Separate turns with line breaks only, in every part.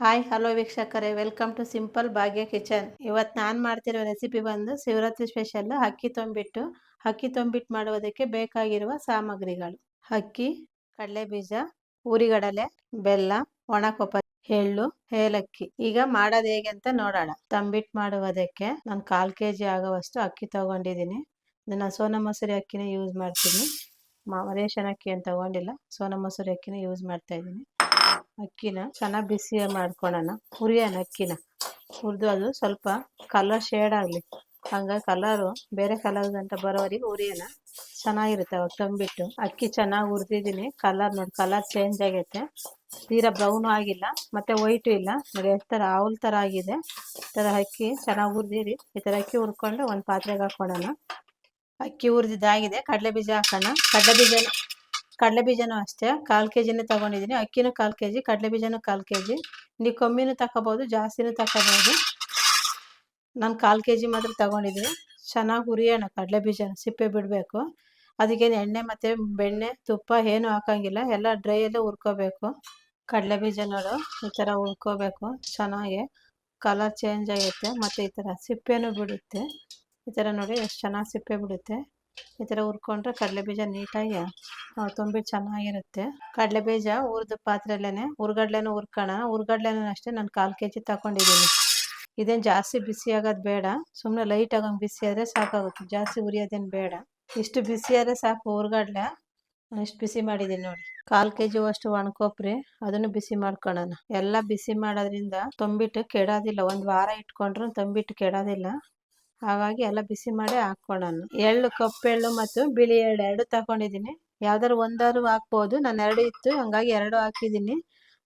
Hi hello ವೀಕ್ಷಕರೇ. Welcome to simple Bhagya kitchen ಇವತ್ತು ನಾನು ಮಾಡ್ತಿರೋ ರೆಸಿಪಿ ಬಂದು ಶಿವರಾತ್ರಿ ಸ್ಪೆಷಲ್ ಅಕ್ಕಿ ತೊಂಬಿಟ್ಟು ಅಕ್ಕಿ ತೊಂಬಿಟ್ಟು ಮಾಡುವುದಕ್ಕೆ ಬೇಕಾಗಿರುವ ಸಾಮಗ್ರಿಗಳು. ಅಕ್ಕಿ ಕಡಲೆ ಬೀಜ ಉರಿಗಡಲೆ ಬೆಲ್ಲ ಒಣ ಕೊಬ್ಬರಿ ಎಳ್ಳು, ಏಲಕ್ಕಿ. ಈಗ ಮಾಡೋದು ಹೇಗೆ ಅಂತ ನೋಡೋಣ. ತಂಬಿಟ್ಟು ಮಾಡುವುದಕ್ಕೆ ನಾನು ಕಾಲು ಕೆ ಜಿ ಆಗುವಷ್ಟು ಅಕ್ಕಿ ತಗೊಂಡಿದ್ದೀನಿ. ನಾನು ಸೋನಾ ಮಸೂರಿ ಅಕ್ಕಿನೇ ಯೂಸ್ ಮಾಡ್ತೀನಿ. ರೇಷನ್ ಅಕ್ಕಿ ಅಂತ ತಗೊಂಡಿಲ್ಲ, ಸೋನಾ ಮೊಸರಿ ಅಕ್ಕಿನೇ ಯೂಸ್ ಮಾಡ್ತಾ ಇದ್ದೀನಿ. ಅಕ್ಕಿನ ಚೆನ್ನಾಗಿ ಬಿಸಿ ಮಾಡ್ಕೊಳ್ಳೋಣ ಹುರಿಯೋಣ ಅಕ್ಕಿನ. ಹುರಿದು ಅದು ಸ್ವಲ್ಪ ಕಲರ್ ಶೇಡ್ ಆಗಲಿ. ಹಂಗಾಗಿ ಕಲರು ಬೇರೆ ಕಲರ್ ಅಂತ ಬರೋವರೆಗೆ ಹುರಿಯೋಣ. ಚೆನ್ನಾಗಿರುತ್ತೆ ಅವಾಗ ತಂಬಿಟ್ಟು. ಅಕ್ಕಿ ಚೆನ್ನಾಗಿ ಹುರಿದಿದ್ದೀನಿ. ಕಲರ್ ನೋಡಿ ಕಲರ್ ಚೇಂಜ್ ಆಗೈತೆ. ತೀರಾ ಬ್ರೌನು ಆಗಿಲ್ಲ. ಮತ್ತೆ ವೈಟು ಇಲ್ಲ. ನೋಡಿ, ಎಷ್ಟು ಥರ ಆವುಲ್ ಥರ ಆಗಿದೆ. ಈ ಥರ ಅಕ್ಕಿ ಚೆನ್ನಾಗಿ ಹುರಿದಿರಿ. ಈ ಥರ ಅಕ್ಕಿ ಹುರ್ಕೊಂಡು ಒಂದು ಪಾತ್ರೆಗೆ ಹಾಕೊಳ್ಳೋಣ ಅಕ್ಕಿ ಹುರಿದಿದ್ದಾಗಿದೆ. ಕಡಲೆ ಬೀಜ ಹಾಕೋಣ. ಕಡಲೆ ಬೀಜ ಕಡಲೆ ಬೀಜನೂ ಅಷ್ಟೇ, ಕಾಲು ಕೆ ಜಿನೇ ತೊಗೊಂಡಿದ್ದೀನಿ. ಅಕ್ಕಿನೂ ಕಾಲು ಕೆ ಜಿ ಕಡಲೆ ಬೀಜನೂ ಕಾಲು ಕೆ ಜಿ ನೀವು ಕಮ್ಮಿನೂ ತಗೋಬೋದು ಜಾಸ್ತಿನೂ ತಗೋಬೋದು ನಾನು ಕಾಲು ಕೆ ಜಿ ಮಾತ್ರ ತಗೊಂಡಿದ್ದೀನಿ. ಚೆನ್ನಾಗಿ ಹುರಿಯೋಣ ಕಡಲೆ ಬೀಜ ಸಿಪ್ಪೆ ಬಿಡಬೇಕು. ಅದಕ್ಕೇನು ಎಣ್ಣೆ ಮತ್ತು ಬೆಣ್ಣೆ, ತುಪ್ಪ ಏನೂ ಹಾಕೋಂಗಿಲ್ಲ. ಎಲ್ಲ ಡ್ರೈಯಲ್ಲೇ ಹುರ್ಕೋಬೇಕು. ಕಡಲೆ ಬೀಜ ನೋಡು ಈ ಥರ ಹುರ್ಕೋಬೇಕು, ಚೆನ್ನಾಗಿ. ಕಲರ್ ಚೇಂಜ್ ಆಗುತ್ತೆ, ಮತ್ತು ಈ ಥರ ಸಿಪ್ಪೆನೂ ಬಿಡುತ್ತೆ. ಈ ಥರ ನೋಡಿ, ಎಷ್ಟು ಚೆನ್ನಾಗಿ ಸಿಪ್ಪೆ ಬಿಡುತ್ತೆ. ಈ ಥರ ಹುರ್ಕೊಂಡ್ರೆ ಕಡಲೆ ಬೀಜ ನೀಟಾಗಿ ತುಂಬಿ ಚೆನ್ನಾಗಿರುತ್ತೆ. ಕಡಲೆಬೀಜ ಹುರಿದ ಪಾತ್ರೆಯಲ್ಲೇ ಹುರ್ಗಡ್ಲೆನೂ ಹುರ್ಕೋಣ. ಹುರ್ಗಡ್ಲೆನೂ ಅಷ್ಟೇ ನಾನು ಕಾಲು ಕೆ ಜಿ ತಗೊಂಡಿದ್ದೀನಿ ಇದೇನು ಜಾಸ್ತಿ ಬಿಸಿ ಆಗೋದು ಬೇಡ. ಸುಮ್ಮನೆ ಲೈಟ್ ಆಗಂಗೆ ಬಿಸಿ ಆದರೆ ಸಾಕಾಗುತ್ತೆ. ಜಾಸ್ತಿ ಉರಿಯೋದೇನು ಬೇಡ. ಇಷ್ಟು ಬಿಸಿ ಆದರೆ ಸಾಕು ಹುರ್ಗಡ್ಲೆ. ಇಷ್ಟು ಬಿಸಿ ಮಾಡಿದ್ದೀನಿ ನೋಡಿ. ಕಾಲು ಕೆ ಜಿ ಅಷ್ಟು ಒಣಕೊಪ್ರಿ, ಅದನ್ನು ಬಿಸಿ ಮಾಡ್ಕೊಳ್ಳೋಣ ಎಲ್ಲ ಬಿಸಿ ಮಾಡೋದ್ರಿಂದ ತುಂಬಿಟ್ಟು ಕೆಡೋದಿಲ್ಲ. ಒಂದು ವಾರ ಇಟ್ಕೊಂಡ್ರೂ ತುಂಬಿಟ್ಟು ಕೆಡೋದಿಲ್ಲ. ಹಾಗಾಗಿ ಎಲ್ಲ ಬಿಸಿ ಮಾಡಿ ಹಾಕ್ಕೊಳ್ಳೋಣ. ಎಳ್ಳು, ಕಪ್ಪೆಳ್ಳು ಮತ್ತು ಬಿಳಿ ಎಳ್ಳು ಎರಡು ತಗೊಂಡಿದ್ದೀನಿ. ಯಾವ್ದಾದ್ರು ಒಂದಾದ್ರು ಹಾಕ್ಬೋದು. ನಾನು ಎರಡು ಇತ್ತು. ಹಂಗಾಗಿ ಎರಡು ಹಾಕಿದ್ದೀನಿ.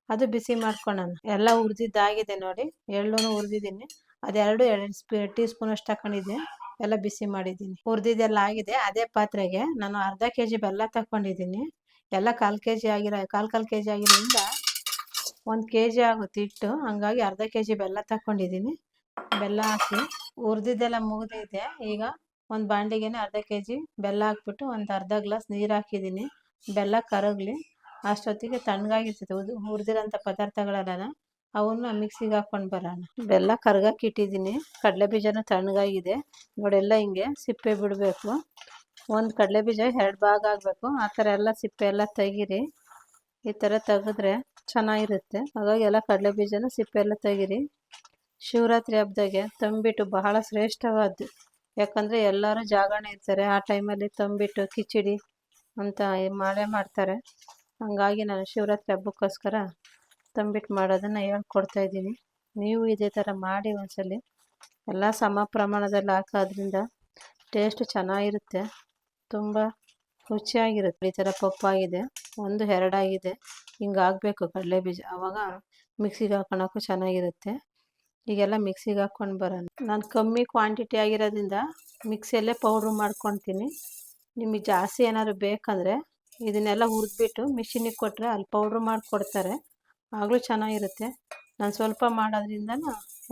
ಅದು ಬಿಸಿ ಮಾಡ್ಕೊಳ್ಳೋಣ. ಎಲ್ಲ ಹುರಿದಿದ್ದಾಗಿದೆ ನೋಡಿ. ಎಳ್ಳು ಹುರಿದಿದ್ದೀನಿ. ಅದೆರಡು ಎರಡು ಟೀ ಸ್ಪೂನ್ ಅಷ್ಟು ಎಲ್ಲ ಬಿಸಿ ಮಾಡಿದ್ದೀನಿ. ಹುರಿದಿದ್ದೆಲ್ಲ ಆಗಿದೆ. ಅದೇ ಪಾತ್ರೆಗೆ ನಾನು ಅರ್ಧ ಕೆ ಜಿ ಬೆಲ್ಲ ತಗೊಂಡಿದ್ದೀನಿ. ಎಲ್ಲ ಕಾಲು ಕೆ ಜಿ ಆಗಿರೋ, ಕಾಲು ಕಾಲು ಕೆ ಜಿ ಆಗಿರೋದ್ರಿಂದ ಒಂದು ಕೆ ಜಿ ಆಗುತ್ತೆ ಇಟ್ಟು ಹಂಗಾಗಿ ಅರ್ಧ ಕೆ ಜಿ ಬೆಲ್ಲ ತಗೊಂಡಿದ್ದೀನಿ. ಬೆಲ್ಲ ಹಾಕಿ ಹುರಿದಿದ್ದೆಲ್ಲ ಮುಗಿದೈತೆ. ಈಗ ಒಂದು ಬಾಂಡಿಗೆನೆ ಅರ್ಧ ಕೆಜಿ ಬೆಲ್ಲ ಹಾಕ್ಬಿಟ್ಟು ಒಂದು ಅರ್ಧ ಗ್ಲಾಸ್ ನೀರು ಹಾಕಿದ್ದೀನಿ. ಬೆಲ್ಲ ಕರಗಲಿ. ಅಷ್ಟೊತ್ತಿಗೆ ತಣ್ಣಗಾಗಿರ್ತೈತೆ. ಉದು ಹುರಿದಿರೋಂಥ ಪದಾರ್ಥಗಳೆಲ್ಲ ಅವನ್ನ ಮಿಕ್ಸಿಗೆ ಹಾಕ್ಕೊಂಡು ಬರೋಣ. ಬೆಲ್ಲ ಕರ್ಗಕ್ಕೆ ಇಟ್ಟಿದ್ದೀನಿ. ಕಡಲೆ ಬೀಜನೂ ತಣ್ಣಗಾಗಿದೆ. ನೋಡೆಲ್ಲ ಹಿಂಗೆ ಸಿಪ್ಪೆ ಬಿಡಬೇಕು. ಒಂದು ಕಡಲೆ ಬೀಜ ಎರಡು ಭಾಗ ಆಗಬೇಕು ಆ ಥರ ಎಲ್ಲ ಸಿಪ್ಪೆ ಎಲ್ಲ ತೆಗೀರಿ. ಈ ಥರ ತೆಗೆದ್ರೆ ಚೆನ್ನಾಗಿರುತ್ತೆ. ಹಾಗಾಗಿ ಎಲ್ಲ ಕಡಲೆ ಬೀಜನ ಸಿಪ್ಪೆ ಎಲ್ಲ ತೆಗೀರಿ. ಶಿವರಾತ್ರಿ ಹಬ್ಬದಾಗೆ ತಂಬಿಟ್ಟು ಬಹಳ ಶ್ರೇಷ್ಠವಾದ್ದು. ಯಾಕಂದರೆ ಎಲ್ಲರೂ ಜಾಗರಣೆ ಇರ್ತಾರೆ, ಆ ಟೈಮಲ್ಲಿ ತಂಬಿಟ್ಟು ಕಿಚಡಿ ಅಂತ ಮಾಡೇ ಮಾಡ್ತಾರೆ. ಹಂಗಾಗಿ ನಾನು ಶಿವರಾತ್ರಿ ಹಬ್ಬಕ್ಕೋಸ್ಕರ ತಂಬಿಟ್ಟು ಮಾಡೋದನ್ನು ಹೇಳ್ಕೊಡ್ತಾ ಇದ್ದೀನಿ. ನೀವು ಇದೇ ಥರ ಮಾಡಿ ಒಂದ್ಸಲಿ. ಎಲ್ಲ ಸಮ ಪ್ರಮಾಣದಲ್ಲಿ ಹಾಕೋದ್ರಿಂದ ಟೇಸ್ಟ್ ಚೆನ್ನಾಗಿರುತ್ತೆ. ತುಂಬ ರುಚಿಯಾಗಿರುತ್ತೆ. ಈ ಥರ ಪಪ್ಪಾಗಿದೆ, ಒಂದು ಎರಡಾಗಿದೆ. ಹಿಂಗಾಗಬೇಕು ಕಡಲೆ ಬೀಜ ಆವಾಗ ಮಿಕ್ಸಿಗೆ ಹಾಕೊಳಕ್ಕೂ ಚೆನ್ನಾಗಿರುತ್ತೆ. ಈಗೆಲ್ಲ ಮಿಕ್ಸಿಗೆ ಹಾಕ್ಕೊಂಡು ಬರೋಣ. ನಾನು ಕಮ್ಮಿ ಕ್ವಾಂಟಿಟಿ ಆಗಿರೋದ್ರಿಂದ ಮಿಕ್ಸಿಯಲ್ಲೇ ಪೌಡ್ರ್ ಮಾಡ್ಕೊತೀನಿ. ನಿಮಗೆ ಜಾಸ್ತಿ ಏನಾದ್ರು ಬೇಕಂದರೆ ಇದನ್ನೆಲ್ಲ ಹುರಿದ್ಬಿಟ್ಟು ಮಿಷಿನಿಗೆ ಕೊಟ್ಟರೆ ಅಲ್ಲಿ ಪೌಡ್ರ್ ಮಾಡಿಕೊಡ್ತಾರೆ. ಆಗಲೂ ಚೆನ್ನಾಗಿರುತ್ತೆ. ನಾನು ಸ್ವಲ್ಪ ಮಾಡೋದ್ರಿಂದ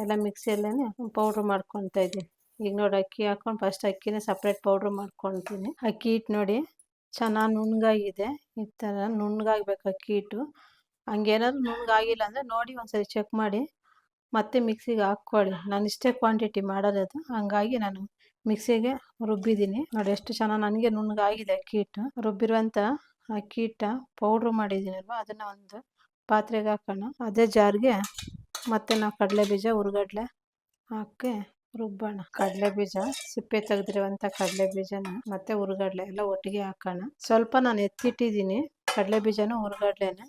ಎಲ್ಲ ಮಿಕ್ಸಿಯಲ್ಲೇ ಪೌಡ್ರ್ ಮಾಡ್ಕೊತಾ ಇದ್ದೀನಿ. ಈಗ ನೋಡಿ ಅಕ್ಕಿ ಹಾಕ್ಕೊಂಡು ಫಸ್ಟ್ ಅಕ್ಕಿನೇ ಸಪ್ರೇಟ್ ಪೌಡ್ರ್ ಮಾಡ್ಕೊತೀನಿ. ಅಕ್ಕಿ ಹಿಟ್ಟು ನೋಡಿ ಚೆನ್ನಾಗಿ ನುಣ್ಣಗಾಗಿದೆ. ಈ ಥರ ನುಣ್ಣಗಾಗ್ಬೇಕು ಅಕ್ಕಿ ಹಿಟ್ಟು. ಹಂಗೇನಾದ್ರು ನುಣ್ಣಗಾಗಿಲ್ಲ ಅಂದರೆ ನೋಡಿ ಒಂದ್ಸರಿ ಚೆಕ್ ಮಾಡಿ. ಮತ್ತೆ ಮಿಕ್ಸಿಗೆ ಹಾಕ್ಕೊಳ್ಳಿ. ನಾನು ಇಷ್ಟೇ ಕ್ವಾಂಟಿಟಿ ಮಾಡೋದು ಹಂಗಾಗಿ ನಾನು ಮಿಕ್ಸಿಗೆ ರುಬ್ಬಿದ್ದೀನಿ. ನೋಡಿ ಎಷ್ಟು ಚೆನ್ನಾಗಿ ನನಗೆ ನುಣ್ಣಗಾಗಿದೆ ಅಕ್ಕಿ ಹಿಟ್ಟು ರುಬ್ಬಿರುವಂಥ ಅಕ್ಕಿ ಹಿಟ್ಟ ಪೌಡ್ರ್ ಮಾಡಿದ್ದೀನಲ್ವ? ಅದನ್ನು ಒಂದು ಪಾತ್ರೆಗೆ ಹಾಕೋಣ. ಅದೇ ಜಾರ್ಗೆ ಮತ್ತೆ ನಾವು ಕಡಲೆ ಬೀಜ ಹುರ್ಗಡ್ಲೆ ಹಾಕಿ ರುಬ್ಬೋಣ. ಕಡಲೆ ಬೀಜ ಸಿಪ್ಪೆ ತೆಗೆದಿರುವಂಥ ಕಡಲೆ ಬೀಜನ ಮತ್ತೆ ಹುರ್ಗಡ್ಲೆ ಎಲ್ಲ ಒಟ್ಟಿಗೆ ಹಾಕೋಣ. ಸ್ವಲ್ಪ ನಾನು ಎತ್ತಿಟ್ಟಿದ್ದೀನಿ ಕಡಲೆ ಬೀಜನೂ ಹುರ್ಗಡ್ಲೆನೆ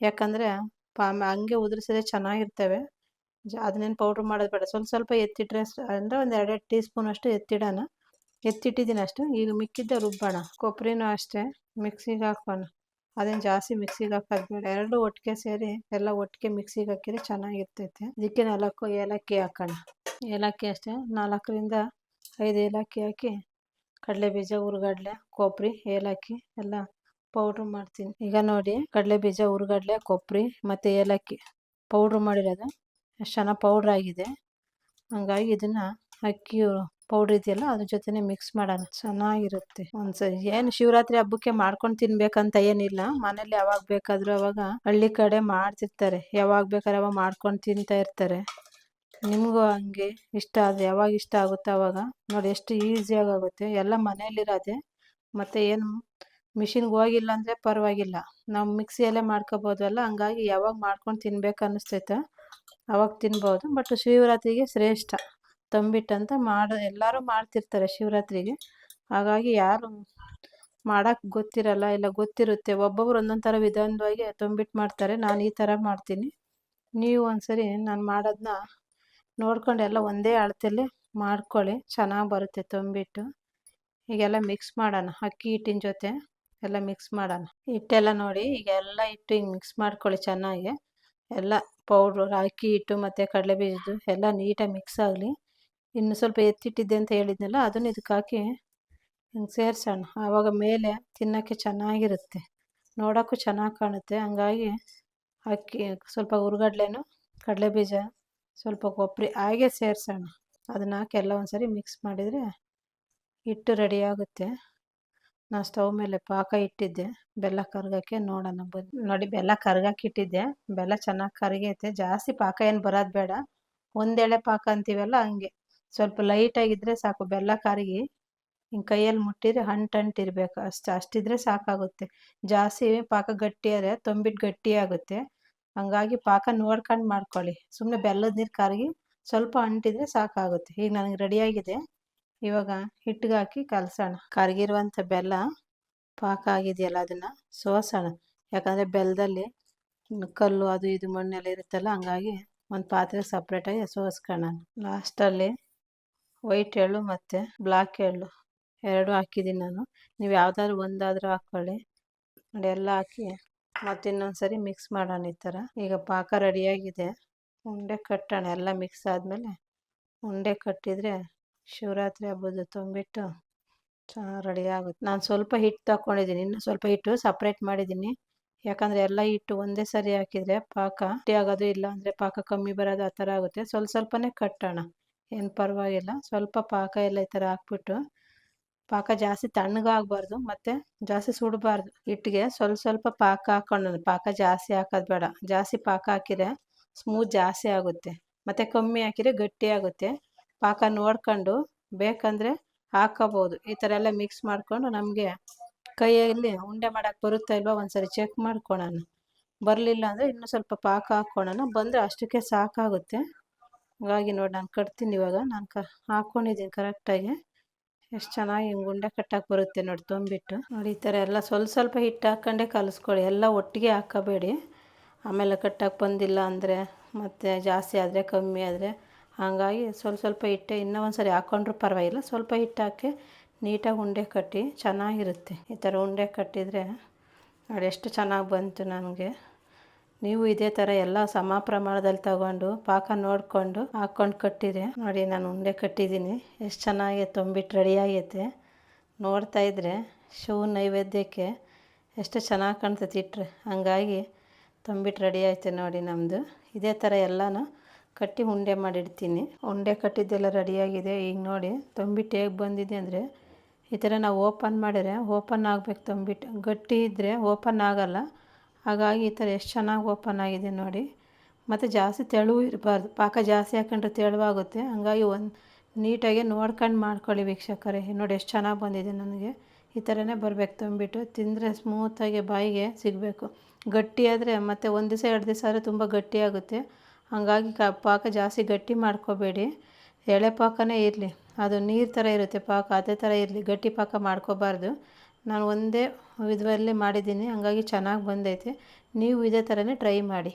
ಯಾಕಂದರೆ ಪಾ ಹಂಗೆ ಉದುರಿಸಿದ್ರೆ ಚೆನ್ನಾಗಿರ್ತವೆ. ಜ ಅದನ್ನೇನು ಪೌಡ್ರ್ ಮಾಡೋದು ಬೇಡ. ಸ್ವಲ್ಪ ಸ್ವಲ್ಪ ಎತ್ತಿಟ್ರೆ ಅಂದರೆ ಒಂದು ಎರಡೆರಡು ಟೀ ಸ್ಪೂನ್ ಅಷ್ಟು ಎತ್ತಿಡೋಣ. ಎತ್ತಿಟ್ಟಿದ್ದೀನಿ ಅಷ್ಟು. ಈಗ ಮಿಕ್ಕಿದ್ದ ರುಬ್ಬೋಣ. ಕೊಬ್ಬರಿನೂ ಅಷ್ಟೇ. ಮಿಕ್ಸಿಗೆ ಹಾಕೋಣ ಅದೇನು ಜಾಸ್ತಿ ಮಿಕ್ಸಿಗೆ ಹಾಕೋದು ಬೇಡ. ಎರಡು ಒಟ್ಟಿಗೆ ಸೇರಿ ಎಲ್ಲ ಒಟ್ಟಿಗೆ ಮಿಕ್ಸಿಗೆ ಹಾಕಿದ್ರೆ ಚೆನ್ನಾಗಿರ್ತೈತೆ. ಇದಕ್ಕೆ ನಾಲ್ಕು ಏಲಕ್ಕಿ ಹಾಕೋಣ. ಏಲಕ್ಕಿ ಅಷ್ಟೇ. ನಾಲ್ಕರಿಂದ ಐದು ಏಲಕ್ಕಿ ಹಾಕಿ ಕಡಲೆ ಬೀಜ ಹುರ್ಗಡ್ಲೆ ಕೊಬ್ಬರಿ ಏಲಕ್ಕಿ ಎಲ್ಲ ಪೌಡ್ರ್ ಮಾಡ್ತೀನಿ. ಈಗ ನೋಡಿ ಕಡಲೆ ಬೀಜ ಹುರ್ಗಡ್ಲೆ ಕೊಬ್ಬರಿ ಮತ್ತು ಏಲಕ್ಕಿ. ಪೌಡ್ರ್ ಮಾಡಿರೋದು? ಎಷ್ಟು ಚೆನ್ನಾಗಿ ಪೌಡ್ರ್ ಆಗಿದೆ. ಹಂಗಾಗಿ ಇದನ್ನು ಅಕ್ಕಿ ಪೌಡ್ರ್ ಇದೆಯಲ್ಲ, ಅದ್ರ ಜೊತೆನೆ ಮಿಕ್ಸ್ ಮಾಡೋಣ. ಚೆನ್ನಾಗಿರುತ್ತೆ. ಒಂದ್ಸರಿ ಏನು ಶಿವರಾತ್ರಿ ಹಬ್ಬಕ್ಕೆ ಮಾಡ್ಕೊಂಡು ತಿನ್ಬೇಕಂತ ಏನಿಲ್ಲ. ಮನೇಲಿ ಯಾವಾಗ ಬೇಕಾದರೂ ಅವಾಗ ಹಳ್ಳಿ ಕಡೆ ಮಾಡ್ತಿರ್ತಾರೆ. ಯಾವಾಗ ಬೇಕಾದ್ರೆ ಅವಾಗ ಮಾಡ್ಕೊಂಡು ತಿಂತಾ ಇರ್ತಾರೆ. ನಿಮಗೂ ಹಂಗೆ ಇಷ್ಟ ಅದು ಯಾವಾಗ ಇಷ್ಟ ಆಗುತ್ತೆ ಅವಾಗ. ನೋಡಿ ಎಷ್ಟು ಈಸಿಯಾಗಿ ಆಗುತ್ತೆ. ಎಲ್ಲ ಮನೆಯಲ್ಲಿರೋದೆ. ಮತ್ತು ಏನು ಮಿಷಿನ್ಗೆ ಹೋಗಿಲ್ಲ ಅಂದರೆ ಪರವಾಗಿಲ್ಲ. ನಾವು ಮಿಕ್ಸಿಯಲ್ಲೇ ಮಾಡ್ಕೋಬೋದಲ್ಲ. ಹಂಗಾಗಿ ಯಾವಾಗ ಮಾಡ್ಕೊಂಡು ತಿನ್ಬೇಕು ಅನ್ನಿಸ್ತೈತೆ. ಅವಾಗ ತಿನ್ಬೋದು ಬಟ್ ಶಿವರಾತ್ರಿಗೆ ಶ್ರೇಷ್ಠ. ತಂಬಿಟ್ಟು ಅಂತ ಮಾಡೋ, ಎಲ್ಲರೂ ಮಾಡ್ತಿರ್ತಾರೆ ಶಿವರಾತ್ರಿಗೆ. ಹಾಗಾಗಿ ಯಾರು ಮಾಡೋಕ್ಕೆ ಗೊತ್ತಿರಲ್ಲ, ಇಲ್ಲ ಗೊತ್ತಿರುತ್ತೆ. ಒಬ್ಬೊಬ್ರು ಒಂದೊಂದು ಥರ ವಿಧಾನವಾಗಿ ತಂಬಿಟ್ಟು ಮಾಡ್ತಾರೆ, ನಾನು ಈ ಥರ ಮಾಡ್ತೀನಿ. ನೀವು ಒಂದ್ಸರಿ ನಾನು ಮಾಡೋದನ್ನ ನೋಡ್ಕೊಂಡು ಎಲ್ಲ ಒಂದೇ ಅಳತೆಯಲ್ಲಿ ಮಾಡ್ಕೊಳ್ಳಿ. ಚೆನ್ನಾಗಿ ಬರುತ್ತೆ ತಂಬಿಟ್ಟು. ಈಗೆಲ್ಲ ಮಿಕ್ಸ್ ಮಾಡೋಣ, ಅಕ್ಕಿ ಹಿಟ್ಟಿನ ಜೊತೆ ಎಲ್ಲ ಮಿಕ್ಸ್ ಮಾಡೋಣ. ಹಿಟ್ಟೆಲ್ಲ ನೋಡಿ ಈಗ ಎಲ್ಲ ಹಿಟ್ಟು ಹಿಂಗೆ ಮಿಕ್ಸ್ ಮಾಡ್ಕೊಳ್ಳಿ ಚೆನ್ನಾಗಿ. ಎಲ್ಲ ಪೌಡ್ರು ಅಕ್ಕಿ ಹಿಟ್ಟು ಮತ್ತು ಕಡಲೆ ಬೀಜದ್ದು ಎಲ್ಲ ನೀಟಾಗಿ ಮಿಕ್ಸ್ ಆಗಲಿ. ಇನ್ನು ಸ್ವಲ್ಪ ಎತ್ತಿಟ್ಟಿದ್ದೆ ಅಂತ ಹೇಳಿದ್ನಲ್ಲ, ಅದನ್ನು ಇದಕ್ಕೆ ಹಾಕಿ ಹಿಂಗೆ ಸೇರಿಸೋಣ. ಆವಾಗ ಮೇಲೆ ತಿನ್ನೋಕ್ಕೆ ಚೆನ್ನಾಗಿರುತ್ತೆ. ನೋಡೋಕ್ಕೂ ಚೆನ್ನಾಗಿ ಕಾಣುತ್ತೆ. ಹಂಗಾಗಿ ಅಕ್ಕಿ ಸ್ವಲ್ಪ ಹುರ್ಗಡ್ಲೆನೂ, ಕಡಲೆ ಬೀಜ, ಸ್ವಲ್ಪ ಕೊಬ್ಬರಿ ಹಾಗೆ ಸೇರಿಸೋಣ. ಅದನ್ನ ಹಾಕಿ ಎಲ್ಲ ಒಂದ್ಸರಿ ಮಿಕ್ಸ್ ಮಾಡಿದರೆ ಹಿಟ್ಟು ರೆಡಿ ಆಗುತ್ತೆ. ನಾನು ಸ್ಟವ್ ಮೇಲೆ ಪಾಕ ಇಟ್ಟಿದ್ದೆ. ಬೆಲ್ಲ ಕರ್ಗಕ್ಕೆ ನೋಡೋಣ ಬಂದು ನೋಡಿ ಬೆಲ್ಲ ಕರ್ಗಕ್ಕೆ ಇಟ್ಟಿದ್ದೆ. ಬೆಲ್ಲ ಚೆನ್ನಾಗಿ ಕರಗೈತೆ. ಜಾಸ್ತಿ ಪಾಕ ಏನು ಬರೋದು ಬೇಡ. ಒಂದೆಳೆ ಪಾಕ ಅಂತೀವಲ್ಲ ಹಂಗೆ. ಸ್ವಲ್ಪ ಲೈಟಾಗಿದ್ದರೆ ಸಾಕು. ಬೆಲ್ಲ ಕರಗಿ ಹಿಂಗೆ ಕೈಯಲ್ಲಿ ಮುಟ್ಟಿದ್ರೆ ಇರಬೇಕು. ಅಷ್ಟು, ಅಷ್ಟಿದ್ರೆ ಸಾಕಾಗುತ್ತೆ. ಜಾಸ್ತಿ ಪಾಕ ಗಟ್ಟಿಯಾದರೆ ಗಟ್ಟಿ ಗಟ್ಟಿಯಾಗುತ್ತೆ ಹಂಗಾಗಿ ಪಾಕ ನೋಡ್ಕೊಂಡು ಮಾಡ್ಕೊಳ್ಳಿ. ಸುಮ್ಮನೆ ಬೆಲ್ಲದ ನೀರು ಕರಗಿ ಸ್ವಲ್ಪ ಅಂಟಿದ್ರೆ ಸಾಕಾಗುತ್ತೆ. ಈಗ ನನಗೆ ರೆಡಿಯಾಗಿದೆ ಇವಾಗ ಹಿಟ್ಟಿಗೆ ಹಾಕಿ ಕಲಸೋಣ. ಕರಗಿರುವಂಥ ಬೆಲ್ಲ ಪಾಕ ಆಗಿದೆಯಲ್ಲ ಅದನ್ನು ಸೋಸೋಣ. ಯಾಕಂದರೆ ಬೆಲ್ಲದಲ್ಲಿ ಕಲ್ಲು ಅದು ಇದು ಮಣ್ಣೆಲ್ಲ ಇರುತ್ತಲ್ಲ, ಹಂಗಾಗಿ ಒಂದು ಪಾತ್ರೆ ಸಪ್ರೇಟಾಗಿ ಸೋಸ್ಕೊಳ್ಳೋಣ ಲಾಸ್ಟಲ್ಲಿ ವೈಟ್ ಎಳ್ಳು ಮತ್ತು ಬ್ಲ್ಯಾಕ್ ಎಳ್ಳು ಎರಡು ಹಾಕಿದ್ದೀನಿ ನಾನು. ನೀವು ಯಾವುದಾದ್ರು ಒಂದಾದರೂ ಹಾಕ್ಕೊಳ್ಳಿ ಎಲ್ಲ ಹಾಕಿ ಮತ್ತೆ ಇನ್ನೊಂದು ಸರಿ ಮಿಕ್ಸ್ ಮಾಡೋಣ ಈ ಥರ ಈಗ ಪಾಕ ರೆಡಿಯಾಗಿದೆ ಉಂಡೆ ಕಟ್ಟೋಣ, ಎಲ್ಲ ಮಿಕ್ಸ್ ಆದಮೇಲೆ ಉಂಡೆ ಕಟ್ಟಿದರೆ ಶಿವರಾತ್ರಿ ಹಬ್ಬದ ತುಂಬಿಟ್ಟು ಚೆನ್ನಾಗಿ ರೆಡಿ ಆಗುತ್ತೆ. ನಾನು ಸ್ವಲ್ಪ ಹಿಟ್ಟು ತಗೊಂಡಿದ್ದೀನಿ ಇನ್ನು ಸ್ವಲ್ಪ ಹಿಟ್ಟು ಸಪ್ರೇಟ್ ಮಾಡಿದ್ದೀನಿ. ಯಾಕಂದರೆ ಎಲ್ಲ ಹಿಟ್ಟು ಒಂದೇ ಸರಿ ಹಾಕಿದರೆ ಪಾಕ ಗಟ್ಟಿ ಆಗೋದು ಇಲ್ಲ ಅಂದರೆ ಪಾಕ ಕಮ್ಮಿ ಬರೋದು ಆ ಥರ ಆಗುತ್ತೆ. ಸ್ವಲ್ಪ ಸ್ವಲ್ಪನೇ ಕಟ್ಟೋಣ. ಏನು ಪರವಾಗಿಲ್ಲ. ಸ್ವಲ್ಪ ಪಾಕ ಎಲ್ಲ ಈ ಥರ ಹಾಕ್ಬಿಟ್ಟು ಪಾಕ ಜಾಸ್ತಿ ತಣ್ಣಗಾಗಬಾರ್ದು ಮತ್ತು ಜಾಸ್ತಿ ಸುಡಬಾರ್ದು. ಹಿಟ್ಟಿಗೆ ಸ್ವಲ್ಪ ಸ್ವಲ್ಪ ಪಾಕ ಹಾಕೊಂಡು ಪಾಕ ಜಾಸ್ತಿ ಹಾಕೋದು ಬೇಡ. ಜಾಸ್ತಿ ಪಾಕ ಹಾಕಿದರೆ ಸ್ಮೂತ್ ಜಾಸ್ತಿ ಆಗುತ್ತೆ. ಮತ್ತು ಕಮ್ಮಿ ಹಾಕಿದರೆ ಗಟ್ಟಿ ಆಗುತ್ತೆ. ಪಾಕ ನೋಡ್ಕೊಂಡು ಬೇಕಂದರೆ ಹಾಕೋಬೋದು. ಈ ಥರ ಎಲ್ಲ ಮಿಕ್ಸ್ ಮಾಡಿಕೊಂಡು ನಮಗೆ ಕೈಯಲ್ಲಿ ಉಂಡೆ ಮಾಡೋಕ್ಕೆ ಬರುತ್ತಾ ಇಲ್ವಾ ಒಂದ್ಸರಿ ಚೆಕ್ ಮಾಡ್ಕೊಳೋಣ. ಬರಲಿಲ್ಲ ಅಂದರೆ ಇನ್ನೂ ಸ್ವಲ್ಪ ಪಾಕ ಹಾಕ್ಕೊಳೋಣ. ಬಂದರೆ ಅಷ್ಟಕ್ಕೆ ಸಾಕಾಗುತ್ತೆ. ಹಾಗಾಗಿ ನೋಡಿ ನಾನು ಕಟ್ತೀನಿ ಇವಾಗ. ನಾನು ಕ ಹಾಕ್ಕೊಂಡಿದ್ದೀನಿ ಕರೆಕ್ಟಾಗಿ ಎಷ್ಟು ಚೆನ್ನಾಗಿ ಹಿಂಗೆ ಉಂಡೆ ಕಟ್ಟಕ್ಕೆ ಬರುತ್ತೆ ನೋಡಿ ತುಂಬಿಟ್ಟು. ನೋಡಿ ಈ ಥರ ಎಲ್ಲ ಸ್ವಲ್ಪ ಸ್ವಲ್ಪ ಹಿಟ್ಟು ಹಾಕ್ಕೊಂಡೇ ಕಲಿಸ್ಕೊಳ್ಳಿ. ಎಲ್ಲ ಒಟ್ಟಿಗೆ ಹಾಕಬೇಡಿ. ಆಮೇಲೆ ಕಟ್ಟಕ್ಕೆ ಬಂದಿಲ್ಲ ಅಂದರೆ ಮತ್ತು ಜಾಸ್ತಿ ಆದರೆ ಕಮ್ಮಿ ಆದರೆ ಹಾಗಾಗಿ ಸ್ವಲ್ಪ ಸ್ವಲ್ಪ ಹಿಟ್ಟೆ ಇನ್ನೂ ಒಂದು ಸರಿ ಹಾಕ್ಕೊಂಡ್ರೂ ಪರವಾಗಿಲ್ಲ. ಸ್ವಲ್ಪ ಹಿಟ್ಟು ಹಾಕಿ ನೀಟಾಗಿ ಉಂಡೆ ಕಟ್ಟಿ ಚೆನ್ನಾಗಿರುತ್ತೆ. ಈ ಥರ ಉಂಡೆ ಕಟ್ಟಿದರೆ ನೋಡಿ ಎಷ್ಟು ಚೆನ್ನಾಗಿ ಬಂತು ನನಗೆ ನೀವು ಇದೇ ಥರ ಎಲ್ಲ ಸಮ ಪ್ರಮಾಣದಲ್ಲಿ ತಗೊಂಡು ಪಾಕ ನೋಡಿಕೊಂಡು ಹಾಕ್ಕೊಂಡು ಕಟ್ಟಿರಿ ನೋಡಿ ನಾನು ಉಂಡೆ ಕಟ್ಟಿದ್ದೀನಿ. ಎಷ್ಟು ಚೆನ್ನಾಗಿ ತುಂಬಿಟ್ಟು ರೆಡಿ ಆಗೈತೆ. ನೋಡ್ತಾ ಇದ್ದರೆ ಶಿವ ನೈವೇದ್ಯಕ್ಕೆ ಎಷ್ಟು ಚೆನ್ನಾಗಿ ಕಾಣ್ತೈತಿ ಇಟ್ಟರೆ ಹಂಗಾಗಿ ತುಂಬಿಟ್ಟು ರೆಡಿ ಆಯ್ತು ನೋಡಿ ನಮ್ಮದು ಇದೇ ಥರ ಎಲ್ಲನೂ ಕಟ್ಟಿ ಉಂಡೆ ಮಾಡಿಡ್ತೀನಿ. ಉಂಡೆ ಕಟ್ಟಿದ್ದೆಲ್ಲ ರೆಡಿಯಾಗಿದೆ. ಈಗ ನೋಡಿ, ತಂಬಿಟ್ಟು ಹೇಗೆ ಬಂದಿದೆ ಅಂದರೆ, ಈ ಥರ ನಾವು ಓಪನ್ ಮಾಡಿದ್ರೆ ಓಪನ್ ಆಗಬೇಕು ತುಂಬಿಟ್ಟು. ಗಟ್ಟಿ ಇದ್ದರೆ ಓಪನ್ ಆಗೋಲ್ಲ. ಹಾಗಾಗಿ ಈ ಥರ ಎಷ್ಟು ಚೆನ್ನಾಗಿ ಓಪನ್ ಆಗಿದೆ ನೋಡಿ. ಮತ್ತು ಜಾಸ್ತಿ ತೆಳುವು ಇರಬಾರ್ದು. ಪಾಕ ಜಾಸ್ತಿ ಹಾಕೊಂಡ್ರೆ ತೆಳುವಾಗುತ್ತೆ. ಹಂಗಾಗಿ ಒಂದು ನೀಟಾಗಿ ನೋಡ್ಕೊಂಡು ಮಾಡ್ಕೊಳ್ಳಿ ವೀಕ್ಷಕರೇ. ನೋಡಿ ಎಷ್ಟು ಚೆನ್ನಾಗಿ ಬಂದಿದೆ ನನಗೆ. ಈ ಥರನೇ ಬರಬೇಕು ತುಂಬಿಟ್ಟು. ತಿಂದರೆ ಸ್ಮೂತಾಗಿ ಬಾಯಿಗೆ ಸಿಗಬೇಕು. ಗಟ್ಟಿಯಾದರೆ ಮತ್ತು ಒಂದು ದಿವಸ, ಎರಡು ದಿವಸ ಆದರೆ ತುಂಬ ಗಟ್ಟಿಯಾಗುತ್ತೆ ಹಾಗಾಗಿ ಕ ಪಾಕ ಜಾಸ್ತಿ ಗಟ್ಟಿ ಮಾಡ್ಕೋಬೇಡಿ. ಎಳೆ ಪಾಕನೇ ಇರಲಿ. ಅದು ನೀರು ಥರ ಇರುತ್ತೆ ಪಾಕ, ಅದೇ ಥರ ಇರಲಿ. ಗಟ್ಟಿ ಪಾಕ ಮಾಡ್ಕೋಬಾರ್ದು. ನಾನು ಒಂದೇ ವಿಧದಲ್ಲಿ ಮಾಡಿದ್ದೀನಿ. ಹಾಗಾಗಿ ಚೆನ್ನಾಗಿ ಬಂದೈತೆ. ನೀವು ಇದೇ ಥರನೇ ಟ್ರೈ ಮಾಡಿ.